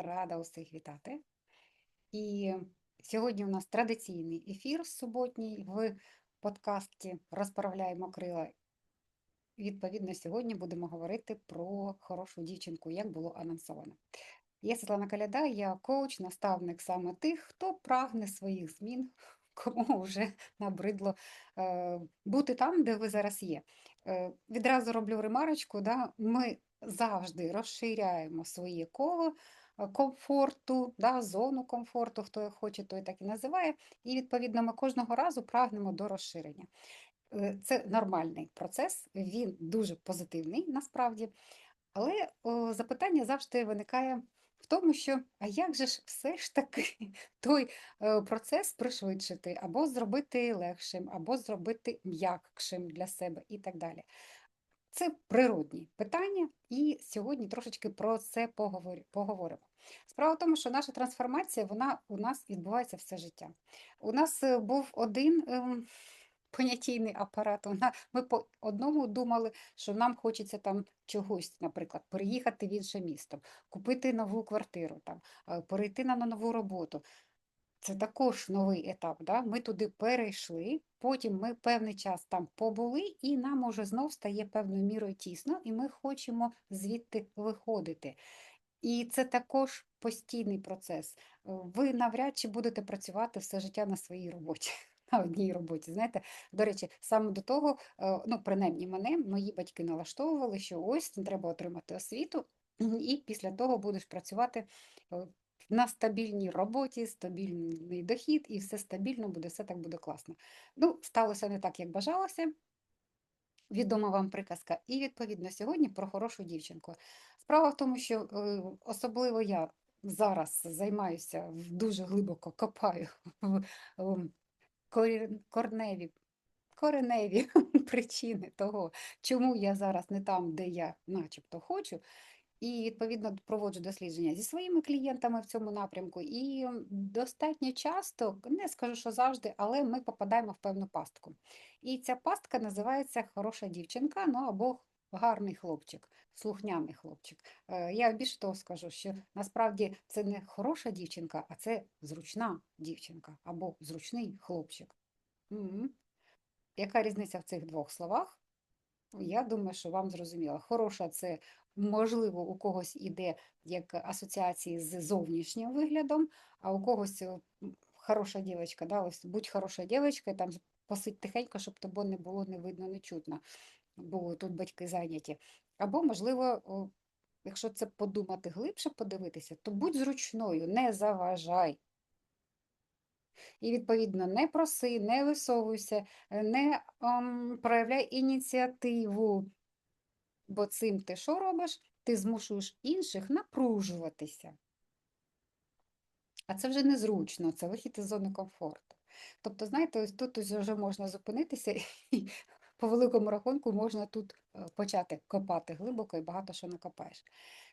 Рада усіх вітати. І сьогодні у нас традиційний ефір суботній в подкасті Розправляємо крила. Відповідно, сьогодні будемо говорити про хорошу дівчинку, як було анонсовано. Я Світлана Каляда, я коуч, наставник саме тих, хто прагне своїх змін, кому вже набридло е, бути там, де ви зараз є. Е, відразу роблю ремарочку, да, ми завжди розширяємо своє коло комфорту, да, зону комфорту, хто хоче, той так і називає. І відповідно ми кожного разу прагнемо до розширення. Е, Це нормальний процес, він дуже позитивний насправді. Але о, запитання завжди виникає в тому, що а як же ж все ж таки той е, процес пришвидшити, або зробити легшим, або зробити м'якшим для себе і так далі. Це природні питання, і сьогодні трошечки про це поговоримо. Справа в тому, що наша трансформація вона у нас відбувається все життя. У нас е, був один ем, понятійний апарат. Вона, ми по одному думали, що нам хочеться там чогось, наприклад, переїхати в інше місто, купити нову квартиру, там, е, перейти на нову роботу. Це також новий етап. Да? Ми туди перейшли, потім ми певний час там побули, і нам уже знов стає певною мірою тісно, і ми хочемо звідти виходити. І це також постійний процес. Ви навряд чи будете працювати все життя на своїй роботі. На одній роботі, знаєте, до речі, саме до того, е, ну, принаймні мене, мої батьки налаштовували, що ось треба отримати освіту, і після того будеш працювати е, на стабільній роботі, стабільний дохід, і все стабільно буде, все так буде класно. Ну, сталося не так, як бажалося. Відома вам приказка. І відповідно сьогодні про хорошу дівчинку. Справа в тому, що е, особливо я зараз займаюся дуже глибоко копаю в корневі, кореневі причини того, чому я зараз не там, де я начебто хочу. І відповідно проводжу дослідження зі своїми клієнтами в цьому напрямку. І достатньо часто, не скажу, що завжди, але ми попадаємо в певну пастку. І ця пастка називається хороша дівчинка, ну або гарний хлопчик, слухняний хлопчик. Е, Я більше того скажу, що насправді це не хороша дівчинка, а це зручна дівчинка або зручний хлопчик. Мгм. Яка різниця в цих двох словах? Я думаю, що вам зрозуміло. Хороша це можливо у когось іде як асоціації з зовнішнім виглядом, а у когось е, хороша дівчинка, да, ось будь хороша дівчинка, там посидь тихенько, щоб тебе не було не видно, не чутно, бо тут батьки зайняті. Або, можливо, якщо це подумати глибше, подивитися, то будь зручною, не заважай. І, відповідно, не проси, не висовуйся, е, не ам, проявляй ініціативу. Бо цим ти що робиш? Ти змушуєш інших напружуватися. А це вже незручно, це вихід із зони комфорту. Тобто, знаєте, ось тут вже можна зупинитися і по великому рахунку можна тут е, почати копати глибоко і багато що накопаєш.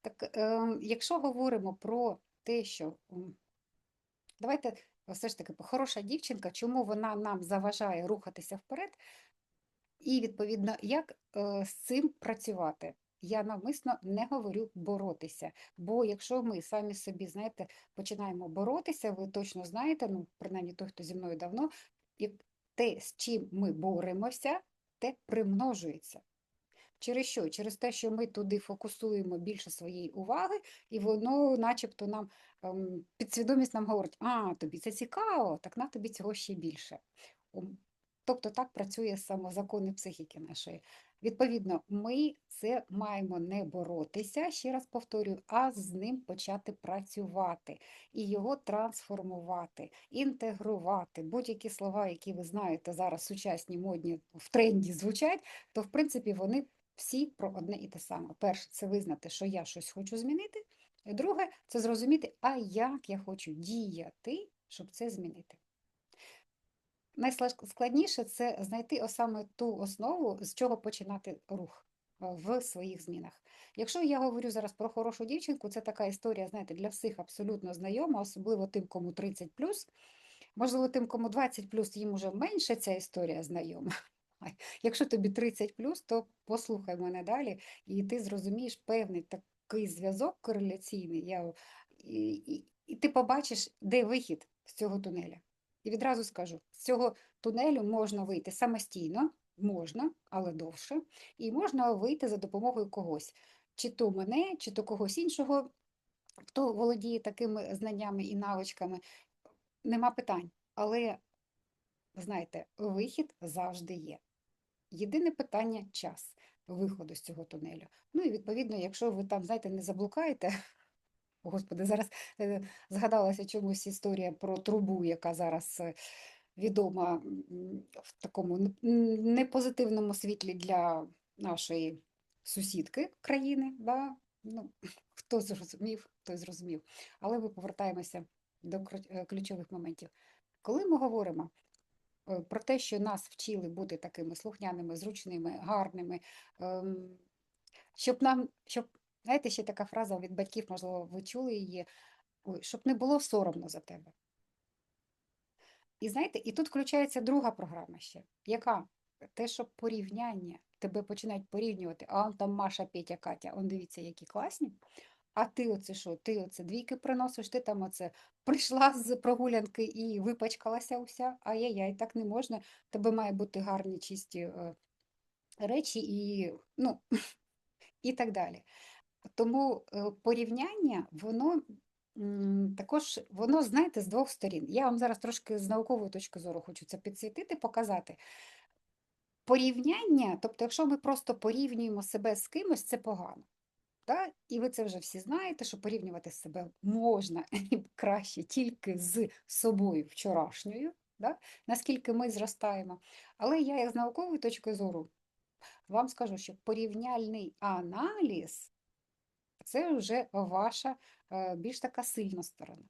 Так, е, якщо говоримо про те, що давайте все ж таки хороша дівчинка, чому вона нам заважає рухатися вперед, і, відповідно, як е, з цим працювати? Я навмисно не говорю боротися, бо якщо ми самі собі, знаєте, починаємо боротися, ви точно знаєте, ну, принаймні той, хто зі мною давно, як те, з чим ми боремося, те примножується. Через що? Через те, що ми туди фокусуємо більше своєї уваги, і воно, начебто, нам ем, підсвідомість нам говорить, а, тобі це цікаво, так на тобі цього ще більше. Тобто так працює самозакони психіки нашої. Відповідно, ми це маємо не боротися, ще раз повторюю, а з ним почати працювати і його трансформувати, інтегрувати. Будь-які слова, які ви знаєте зараз сучасні, модні в тренді звучать, то в принципі вони всі про одне і те саме. Перше, це визнати, що я щось хочу змінити. І друге, це зрозуміти, а як я хочу діяти, щоб це змінити. Найскладніше це знайти саме ту основу, з чого починати рух е, в своїх змінах. Якщо я говорю зараз про хорошу дівчинку, це така історія, знаєте, для всіх абсолютно знайома, особливо тим, кому 30 Можливо, тим, кому 20 їм уже менше ця історія знайома. Якщо тобі 30 то послухай мене далі, і ти зрозумієш певний такий зв'язок кореляційний. Я і, і, і ти побачиш, де вихід з цього тунеля. І відразу скажу: з цього тунелю можна вийти самостійно, можна, але довше, і можна вийти за допомогою когось, чи то мене, чи то когось іншого, хто володіє такими знаннями і навичками. Нема питань. Але, знаєте, вихід завжди є. Єдине питання час виходу з цього тунелю. Ну і відповідно, якщо ви там, знаєте, не заблукаєте. Господи, зараз е, згадалася чомусь історія про трубу, яка зараз е, відома в такому непозитивному світлі для нашої сусідки країни. Да? Ну, хто зрозумів, той зрозумів. Але ми повертаємося до е, ключових моментів. Коли ми говоримо про те, що нас вчили бути такими слухняними, зручними, гарними, ем, щоб нам, щоб, знаєте, ще така фраза від батьків, можливо, ви чули її, ой, щоб не було соромно за тебе. І знаєте, і тут включається друга програма ще, яка те, що порівняння, тебе починають порівнювати, а он там Маша, Петя, Катя, он дивіться, які класні. А ти оце що? Ти оце двійки приносиш, ти там оце прийшла з прогулянки і випачкалася уся, ай-яй-яй, так не можна. Тебе має бути гарні, чисті е, речі і, ну, і так далі. Тому е, порівняння, воно також, воно, знаєте, з двох сторін. Я вам зараз трошки з наукової точки зору хочу це підсвітити, показати. Порівняння, тобто, якщо ми просто порівнюємо себе з кимось, це погано. Да? І ви це вже всі знаєте, що порівнювати себе можна і краще тільки з собою вчорашньою, да? наскільки ми зростаємо. Але я, як з наукової точки зору, вам скажу, що порівняльний аналіз це вже ваша е, більш така сильна сторона.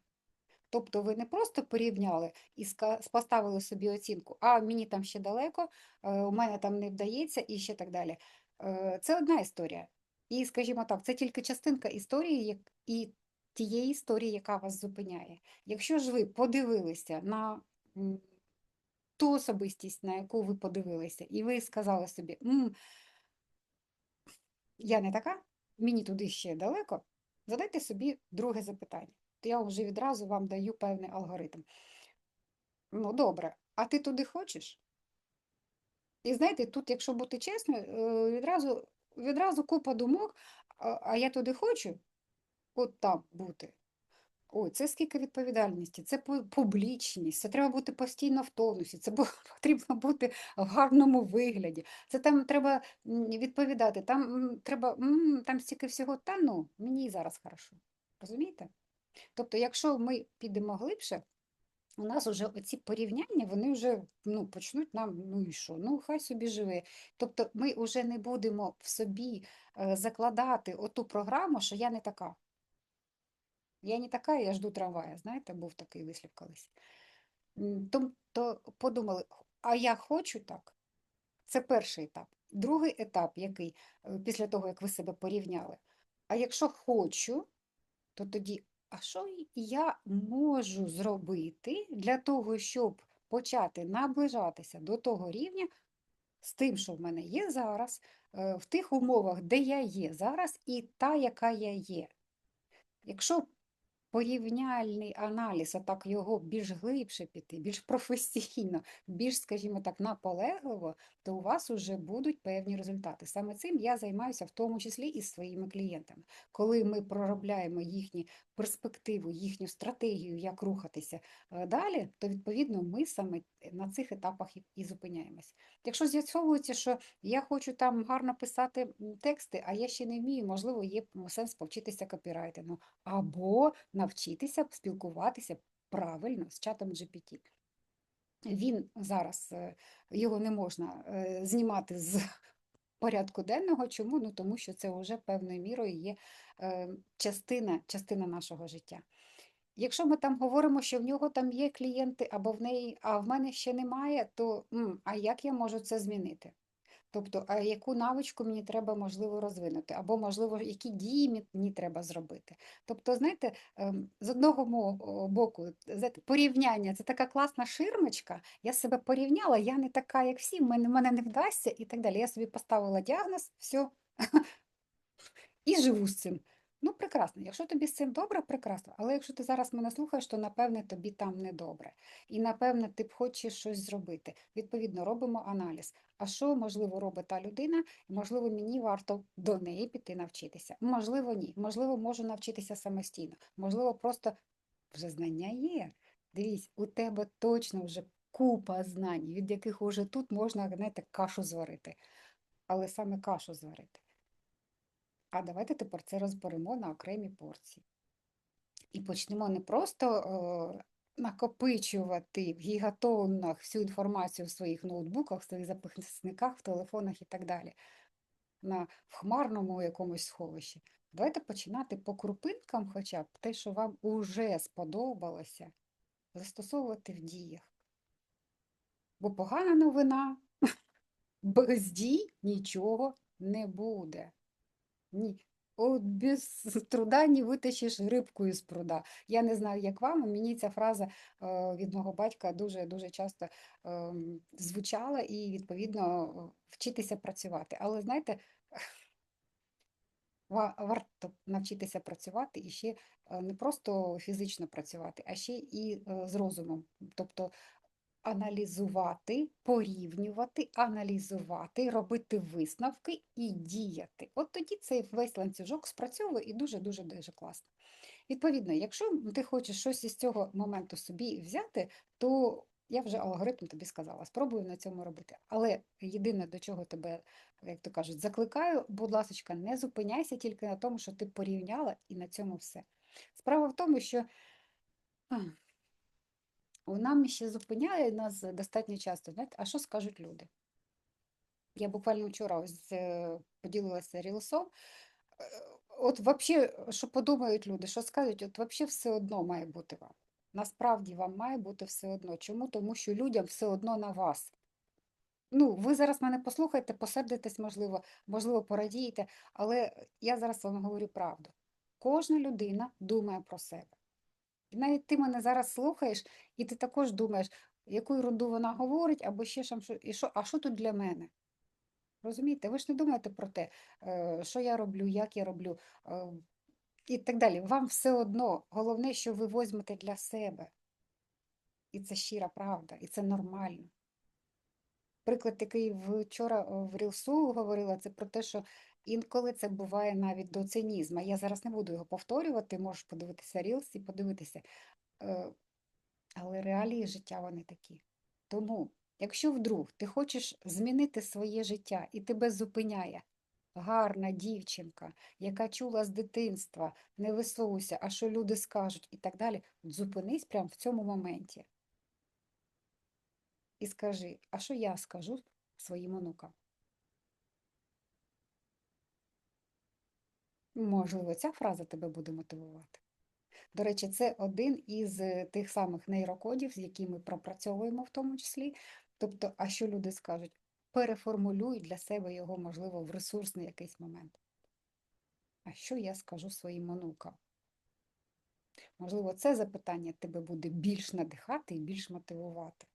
Тобто ви не просто порівняли і поставили собі оцінку, а мені там ще далеко, е, у мене там не вдається і ще так далі. Е, Це одна історія. І, скажімо так, це тільки частинка історії і тієї історії, яка вас зупиняє. Якщо ж ви подивилися на ту особистість, на яку ви подивилися, і ви сказали собі, «М, я не така, мені туди ще далеко, задайте собі друге запитання. То я вже відразу вам даю певний алгоритм. Ну, добре, а ти туди хочеш? І знаєте, тут, якщо бути чесною, е, відразу, відразу купа думок, а, а я туди хочу, от там бути. Ой, це скільки відповідальності, це публічність, це треба бути постійно в тонусі, це потрібно бути в гарному вигляді, це там треба відповідати, там треба, там стільки всього, та ну, мені і зараз хорошо. Розумієте? Тобто, якщо ми підемо глибше, у нас вже оці порівняння, вони вже ну, почнуть нам, ну і що, ну хай собі живе. Тобто ми вже не будемо в собі е, закладати оту програму, що я не така. Я не така, я жду трамвая. Знаєте, був такий вислів колись. Тобто подумали, а я хочу так. Це перший етап. Другий етап, який е, після того, як ви себе порівняли. А якщо хочу, то тоді, а що я можу зробити для того, щоб почати наближатися до того рівня з тим, що в мене є зараз, е, в тих умовах, де я є зараз, і та, яка я є. Якщо порівняльний аналіз, а так його більш глибше піти, більш професійно, більш, скажімо так, наполегливо, то у вас вже будуть певні результати. Саме цим я займаюся в тому числі і з своїми клієнтами. Коли ми проробляємо їхні перспективу, їхню стратегію, як рухатися е, далі, то відповідно ми саме на цих етапах і- зупиняємось. Якщо з'ясовується, що я хочу там гарно писати тексти, а я ще не вмію, можливо, є сенс повчитися копірайтингу або навчитися спілкуватися правильно з чатом GPT. Він зараз е, його не можна е, знімати з порядку денного. Чому? Ну тому що це вже певною мірою є е, частина, частина нашого життя. Якщо ми там говоримо, що в нього там є клієнти або в неї, а в мене ще немає, то м, а як я можу це змінити? Тобто, а яку навичку мені треба, можливо, розвинути, або, можливо, які дії мені треба зробити. Тобто, знаєте, ем, з одного боку, порівняння це така класна ширмочка. Я себе порівняла, я не така, як всі, мене, мене не вдасться і так далі. Я собі поставила діагноз, все, і живу з цим. Ну, прекрасно. Якщо тобі з цим добре, прекрасно. Але якщо ти зараз мене слухаєш, то напевне тобі там не добре. І напевне ти б хочеш щось зробити. Відповідно, робимо аналіз. А що, можливо, робить та людина, можливо, мені варто до неї піти навчитися. Можливо, ні. Можливо, можу навчитися самостійно. Можливо, просто вже знання є. Дивись, у тебе точно вже купа знань, від яких уже тут можна, знаєте, кашу зварити. Але саме кашу зварити. А давайте тепер це розберемо на окремі порції. І почнемо не просто е, накопичувати в гігатоннах всю інформацію в своїх ноутбуках, в своїх записниках, в телефонах і так далі, на в хмарному якомусь сховищі. Давайте починати по крупинкам, хоча б те, що вам уже сподобалося, застосовувати в діях. Бо погана новина, без дій нічого не буде. Ні. От без труда не витащиш рибку із пруда. Я не знаю, як вам, мені ця фраза е, від мого батька дуже-дуже часто е, звучала і, відповідно, вчитися працювати. Але знаєте, ва- варто навчитися працювати і ще е, не просто фізично працювати, а ще і з розумом. Тобто аналізувати, порівнювати, аналізувати, робити висновки і діяти. От тоді цей весь ланцюжок спрацьовує і дуже-дуже дуже класно. Відповідно, якщо ти хочеш щось із цього моменту собі взяти, то я вже алгоритм тобі сказала, спробую на цьому робити. Але єдине, до чого тебе, як то кажуть, закликаю, будь ласка, не зупиняйся тільки на тому, що ти порівняла, і на цьому все. Справа в тому, що вона ще зупиняє нас достатньо часто. Знаєте, а що скажуть люди? Я буквально вчора ось е, поділилася рілсом. Е, От взагалі, що подумають люди, що скажуть, от взагалі все одно має бути вам. Насправді вам має бути все одно. Чому? Тому що людям все одно на вас. Ну, ви зараз мене послухаєте, посердитесь, можливо, можливо, порадієте, але я зараз вам говорю правду. Кожна людина думає про себе. Навіть ти мене зараз слухаєш, і ти також думаєш, яку ерунду вона говорить, або ще що, і що, а що тут для мене? Розумієте, ви ж не думаєте про те, е, що я роблю, як я роблю е, і так далі. Вам все одно, головне, що ви возьмете для себе. І це щира правда, і це нормально. Приклад, який вчора е, в Рілсу говорила, це про те, що інколи це буває навіть до цинізму. Я зараз не буду його повторювати, можеш подивитися Рілс і подивитися. Е, Але реалії життя вони такі. Тому, якщо вдруг ти хочеш змінити своє життя і тебе зупиняє гарна дівчинка, яка чула з дитинства, не висовуйся, а що люди скажуть і так далі, зупинись прямо в цьому моменті і скажи, а що я скажу своїм онукам? Можливо, ця фраза тебе буде мотивувати. До речі, це один із е, тих самих нейрокодів, з якими ми пропрацьовуємо в тому числі. Тобто, а що люди скажуть? Переформулюй для себе його, можливо, в ресурсний якийсь момент. А що я скажу своїм онукам? Можливо, це запитання тебе буде більш надихати і більш мотивувати.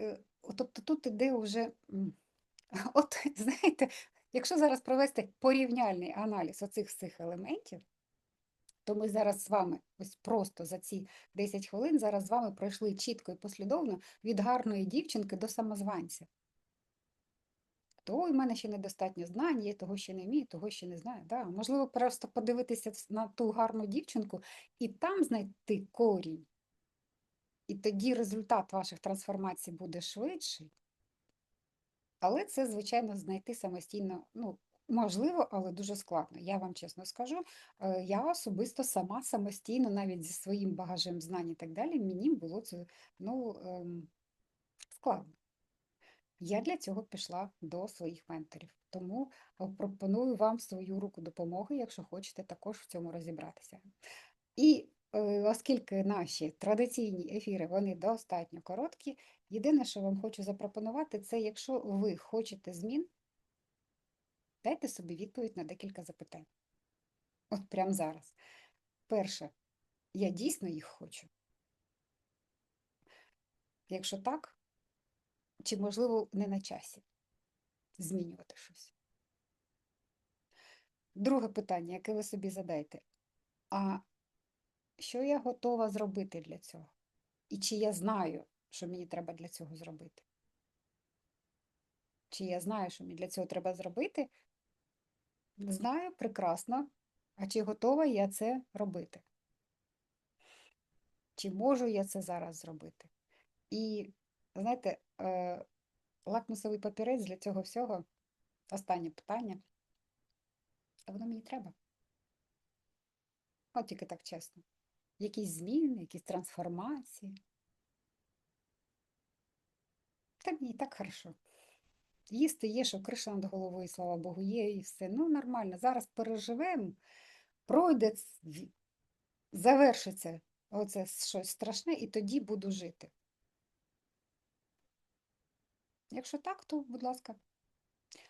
Е, Тобто тут іде вже, от знаєте, якщо зараз провести порівняльний аналіз оцих цих елементів, то ми зараз з вами ось просто за ці 10 хвилин зараз з вами пройшли чітко і послідовно від гарної дівчинки до самозванця. То в мене ще недостатньо знань, я того ще не вмію, того ще не знаю. Да. Можливо, просто подивитися на ту гарну дівчинку і там знайти корінь. І тоді результат ваших трансформацій буде швидший. Але це, звичайно, знайти самостійно, ну, можливо, але дуже складно. Я вам чесно скажу, е, я особисто сама самостійно, навіть зі своїм багажем знань і так далі, мені було це ну, ем, складно. Я для цього пішла до своїх менторів, тому е, пропоную вам свою руку допомоги, якщо хочете також в цьому розібратися. І оскільки наші традиційні ефіри вони достатньо короткі, єдине, що вам хочу запропонувати, це якщо ви хочете змін, дайте собі відповідь на декілька запитань. От прямо зараз. Перше, я дійсно їх хочу. Якщо так, чи, можливо, не на часі змінювати щось? Друге питання, яке ви собі задаєте. А що я готова зробити для цього? І чи я знаю, що мені треба для цього зробити? Чи я знаю, що мені для цього треба зробити? Знаю прекрасно. А чи готова я це робити? Чи можу я це зараз зробити? І, знаєте, е, лакмусовий папірець для цього всього, останнє питання, а воно мені треба? От тільки так чесно. Якісь зміни, якісь трансформації. Та мені і так хорошо. Їсти є, що криша над головою, слава Богу, є і все. Ну, нормально. Зараз переживемо, пройде, завершиться оце щось страшне, і тоді буду жити. Якщо так, то, будь ласка.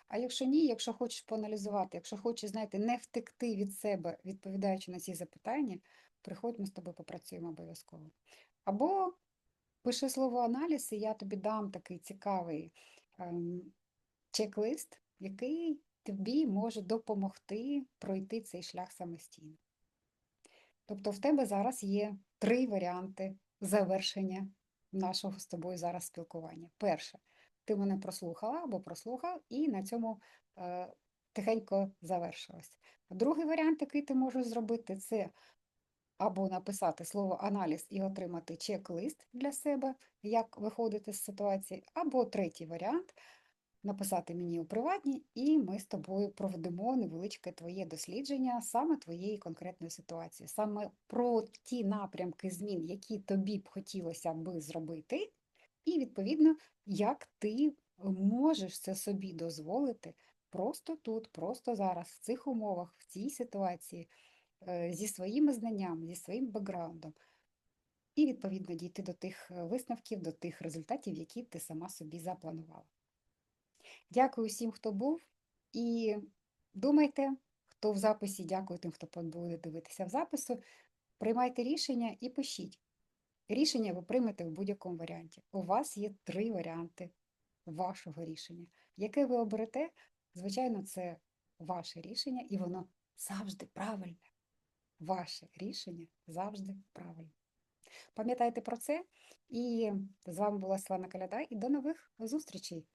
А якщо ні, якщо хочеш поаналізувати, якщо хочеш, знаєте, не втекти від себе, відповідаючи на ці запитання, приходь, ми з тобою попрацюємо обов'язково. Або пиши слово аналіз, і я тобі дам такий цікавий ем, чек-лист, який тобі може допомогти пройти цей шлях самостійно. Тобто в тебе зараз є три варіанти завершення нашого з тобою зараз спілкування. Перше, ти мене прослухала або прослухав, і на цьому е, тихенько завершилось. Другий варіант, який ти можеш зробити, це або написати слово аналіз і отримати чек-лист для себе, як виходити з ситуації, або третій варіант написати мені у приватній, і ми з тобою проведемо невеличке твоє дослідження саме твоєї конкретної ситуації, саме про ті напрямки змін, які тобі б хотілося би зробити, і відповідно, як ти можеш це собі дозволити просто тут, просто зараз, в цих умовах, в цій ситуації, зі своїми знаннями, зі своїм бекграундом. І, відповідно, дійти до тих е, висновків, до тих результатів, які ти сама собі запланувала. Дякую всім, хто був. І думайте, хто в записі, дякую тим, хто буде дивитися в запису. Приймайте рішення і пишіть. Рішення ви приймете в будь-якому варіанті. У вас є три варіанти вашого рішення. Яке ви оберете, звичайно, це ваше рішення, і воно завжди правильне. Ваше рішення завжди правильне. Пам'ятайте про це. І з вами була Слана Каляда, і до нових зустрічей!